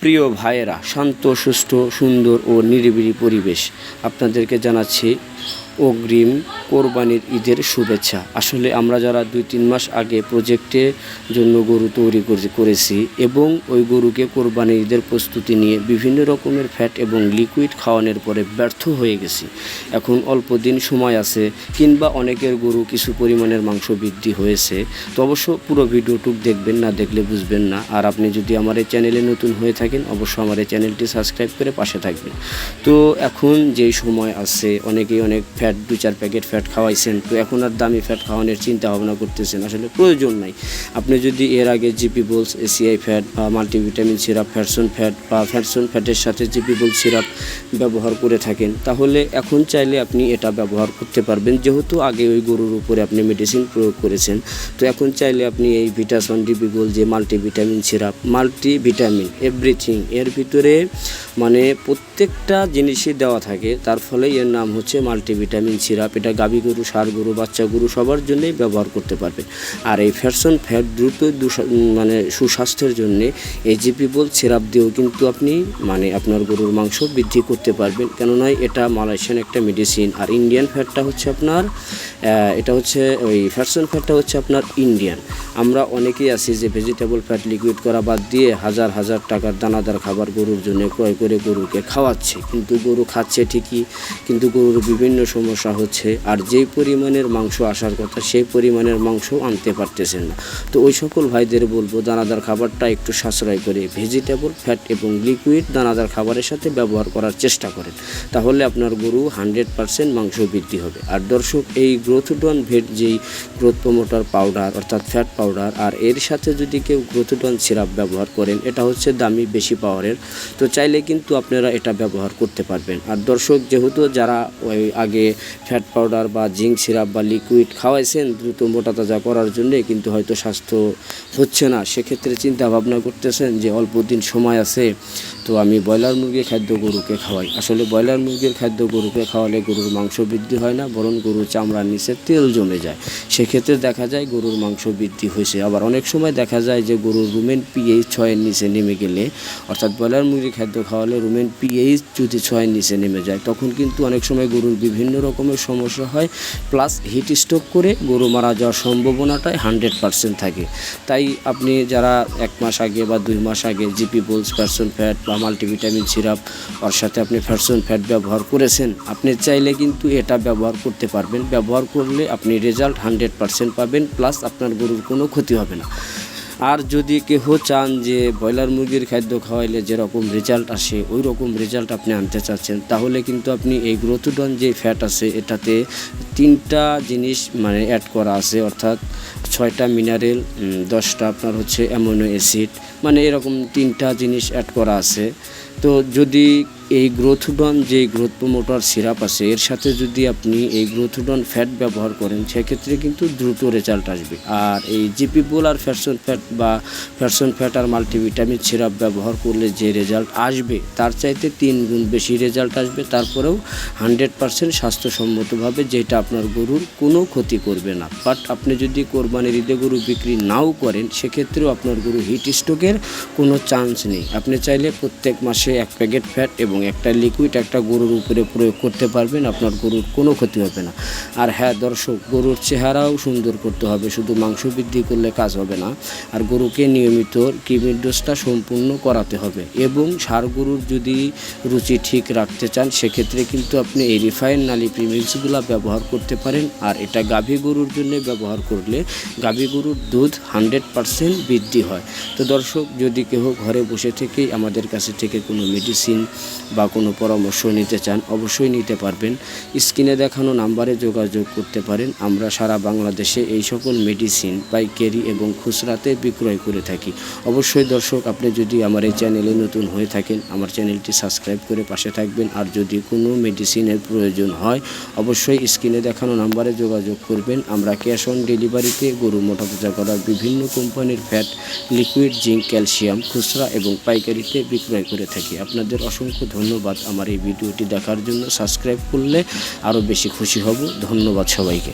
প্রিয় ভাইয়েরা শান্ত সুস্থ সুন্দর ও নিরিবিলি পরিবেশ আপনাদেরকে জানাচ্ছি অগ্রিম কোরবানির ঈদের শুভেচ্ছা। আসলে আমরা যারা দুই তিন মাস আগে প্রজেক্টের জন্য গরু তৈরি করেছি এবং ওই গরুকে কোরবানির ঈদের প্রস্তুতি নিয়ে বিভিন্ন রকমের ফ্যাট এবং লিকুইড খাওয়ানোর পরে ব্যর্থ হয়ে গেছি। এখন অল্প দিন সময় আছে কিংবা অনেকের গরু কিছু পরিমাণের মাংস বৃদ্ধি হয়েছে। তো অবশ্য পুরো ভিডিওটুক দেখবেন, না দেখলে বুঝবেন না। আর আপনি যদি আমার এই চ্যানেলে নতুন হয়ে থাকেন অবশ্যই আমার এই চ্যানেলটি সাবস্ক্রাইব করে পাশে থাকবেন। তো এখন যে সময় আছে, অনেকেই অনেক ফ্যাট, দু চার প্যাকেট ফ্যাট খাওয়াইছেন, তো এখন আর দামি ফ্যাট খাওয়ানোর চিন্তা ভাবনা করতেছেন। আসলে প্রয়োজন নাই। আপনি যদি এর আগে জিপি বোলস, এসিআই ফ্যাট বা মাল্টিভিটামিন সিরাপ, ফ্যাটসন ফ্যাট বা ফ্যাটসন ফ্যাটের সাথে জিপি বোল সিরাপ ব্যবহার করে থাকেন, তাহলে এখন চাইলে আপনি এটা ব্যবহার করতে পারবেন। যেহেতু আগে ওই গরুর উপরে আপনি মেডিসিন প্রয়োগ করেছেন, তো এখন চাইলে আপনি এই ভিটাসন, ডিপি গোল যে মাল্টিভিটামিন সিরাপ, মাল্টিভিটামিন, এভরিথিং, এর ভিতরে মানে প্রত্যেকটা জিনিসই দেওয়া থাকে। তার ফলে এর নাম হচ্ছে মাল্টিভিটামিন সিরাপ এটা গাভী গরু ষাঁড় গরু, বাচ্চা গরু সবার জন্যই ব্যবহার করতে পারবেন আর এই ফ্যাটসন ফ্যাট দ্রুত মানে সুস্বাস্থ্যের জন্য এই জিপি বল সিরাপ দিয়েও কিন্তু আপনি মানে আপনার গরুর মাংস বৃদ্ধি করতে পারবেন। কেননা এটা মালয়েশিয়ান একটা মেডিসিন আর ইন্ডিয়ান ফ্যাটটা হচ্ছে আপনার এটা হচ্ছে ওই ফ্যাটসন ফ্যাটটা হচ্ছে আপনার ইন্ডিয়ান আমরা অনেকেই আছি যে ভেজিটেবল ফ্যাট লিকুইড করা বাদ দিয়ে হাজার হাজার টাকার দানাদার খাবার গরুর জন্য ক্রয় করে গরুকে খাওয়াচ্ছে। কিন্তু গরু খাচ্ছে ঠিকই, কিন্তু গরুর বিভিন্ন সমস্যা হচ্ছে আর যেই পরিমাণের মাংস আসার কথা সেই পরিমাণের মাংস আনতে পারতেছেন না। তো ওই সকল ভাইদের বলব, দানাদার খাবারটা একটু সাশ্রয় করে ভেজিটেবল ফ্যাট এবং লিকুইড দানাদার খাবারের সাথে ব্যবহার করার চেষ্টা করেন। তাহলে আপনার গরু হান্ড্রেড পারসেন্ট মাংস বৃদ্ধি হবে। আর দর্শক, এই গ্রোথডন ভেট যেই গ্রোথ প্রমোটার পাউডার অর্থাৎ ফ্যাট পাউডার আর এর সাথে যদি কেউ গ্রোথডন সিরাপ ব্যবহার করেন, এটা হচ্ছে দামি, বেশি পাওয়ারের তো চাইলে কিন্তু আপনারা এটা ব্যবহার করতে পারবেন। আর দর্শক, যেহেতু যারা ওই আগে ফ্যাট পাউডার বা জিঙ্ক সিরাপ বা লিকুইড খাওয়াইছেন, দ্রুত মোটা তাজা করার জন্যে কিন্তু হয়তো স্বাস্থ্য হচ্ছে না। সেক্ষেত্রে চিন্তা ভাবনা করতেছেন যে অল্প দিন সময় আছে, তো আমি ব্রয়লার মুরগির খাদ্য গরুকে খাওয়াই। আসলে ব্রয়লার মুরগির খাদ্য গরুকে খাওয়ালে গরুর মাংস বৃদ্ধি হয় না, বরং গরুর চামড়ার নিচে তেল জমে যায়। সেক্ষেত্রে দেখা যায় গরুর মাংস বৃদ্ধি হয়েছে। আবার অনেক সময় দেখা যায় যে গরুর রুমেন পিএইচ ছয়ের নিচে নেমে গেলে, অর্থাৎ ব্রয়লার মুরগির খাদ্য খাওয়ালে রুমেন পিএইচ যদি ছয়ের নিচে নেমে যায়, তখন কিন্তু অনেক সময় গরুর বিভিন্ন রকমের সমস্যা হয় প্লাস হিট স্ট্রোক করে গরু মারা যাওয়ার সম্ভাবনাটাই হান্ড্রেড পার্সেন্ট থাকে। তাই আপনি যারা এক মাস আগে বা দুই মাস আগে জিপি বোলস ফ্যাটসন ফ্যাট বা মাল্টিভিটামিন সিরাপ ওর সাথে আপনি ফ্যাটসন ফ্যাট ব্যবহার করেছেন, আপনি চাইলে কিন্তু এটা ব্যবহার করতে পারবেন। ব্যবহার করলে আপনি রেজাল্ট হান্ড্রেড পার্সেন্ট পাবেন প্লাস আপনার গরুর কোনো ক্ষতি হবে না। আর যদি কেহ চান যে ব্রয়লার মুরগির খাদ্য খাওয়াইলে যেরকম রেজাল্ট আসে ওই রকম রেজাল্ট আপনি আনতে চাচ্ছেন, তাহলে কিন্তু আপনি এই গ্রোথুডন যে ফ্যাট আছে, এটাতে তিনটা জিনিস মানে অ্যাড করা আছে, অর্থাৎ ছয়টা মিনারেল দশটা আপনার হচ্ছে অ্যামোনো অ্যাসিড মানে এরকম তিনটা জিনিস অ্যাড করা আছে। তো যদি এই গ্রোথডন যে গ্রোথ প্রমোটার সিরাপ আছে, এর সাথে যদি আপনি এই গ্রোথডন ফ্যাট ব্যবহার করেন, সেক্ষেত্রে কিন্তু দ্রুত রেজাল্ট আসবে। আর এই জিপি আর ফ্যাটসন ফ্যাট বা ফ্যাটসন ফ্যাট আর মাল্টিভিটামিন সিরাপ ব্যবহার করলে যে রেজাল্ট আসবে, তার চাইতে তিন গুণ বেশি রেজাল্ট আসবে। তারপরেও হান্ড্রেড পার্সেন্ট স্বাস্থ্যসম্মতভাবে যেটা আপনার গরুর কোনো ক্ষতি করবে না। বাট আপনি যদি কোরবানির ঈদে গরু বিক্রি নাও করেন, সেক্ষেত্রেও আপনার গরু হিট স্ট্রোকের কোনো চান্স নেই। আপনি চাইলে প্রত্যেক মাসে এক প্যাকেট ফ্যাট এবং একটা লিকুইড একটা গরুর উপরে প্রয়োগ করতে পারবেন, আপনার গরুর কোনো ক্ষতি হবে না। আর হ্যাঁ দর্শক, গরুর চেহারাও সুন্দর করতে হবে, শুধু মাংস বৃদ্ধি করলে কাজ হবে না। আর গরুকে নিয়মিত কৃমির ডোজটা সম্পূর্ণ করাতে হবে এবং ষাঁড় গরুর যদি রুচি ঠিক রাখতে চান, সেক্ষেত্রে কিন্তু আপনি এই রিফাইন নালি প্রিমিক্সগুলো ব্যবহার করতে পারেন। আর এটা গাভী গরুর জন্য ব্যবহার করলে গাভী গরুর দুধ হান্ড্রেড পারসেন্ট বৃদ্ধি হয়। তো দর্শক, যদি কেউ ঘরে বসে থেকেই আমাদের কাছে থেকে কোনো মেডিসিন বা কোনো পরামর্শ নিতে চান, অবশ্যই নিতে পারবেন। স্ক্রিনে দেখানো নাম্বারে যোগাযোগ করতে পারেন। আমরা সারা বাংলাদেশে এই সকল মেডিসিন পাইকারি এবং খুচরাতে বিক্রয় করে থাকি। অবশ্যই দর্শক, আপনি যদি আমার এই চ্যানেলে নতুন হয়ে থাকেন, আমার চ্যানেলটি সাবস্ক্রাইব করে পাশে থাকবেন। আর যদি কোনো মেডিসিনের প্রয়োজন হয়, অবশ্যই স্ক্রিনে দেখানো নাম্বারে যোগাযোগ করবেন। আমরা ক্যাশ অন ডেলিভারিতে গরু মোটা তাজা করার বিভিন্ন কোম্পানির ফ্যাট লিকুইড জিঙ্ক ক্যালসিয়াম খুচরা এবং পাইকারিতে বিক্রয় করে থাকি। আপনাদের অসংখ্য ধন্যবাদ আমার এই ভিডিওটি দেখার জন্য। সাবস্ক্রাইব করলে আরও বেশি খুশি হব। ধন্যবাদ সবাইকে।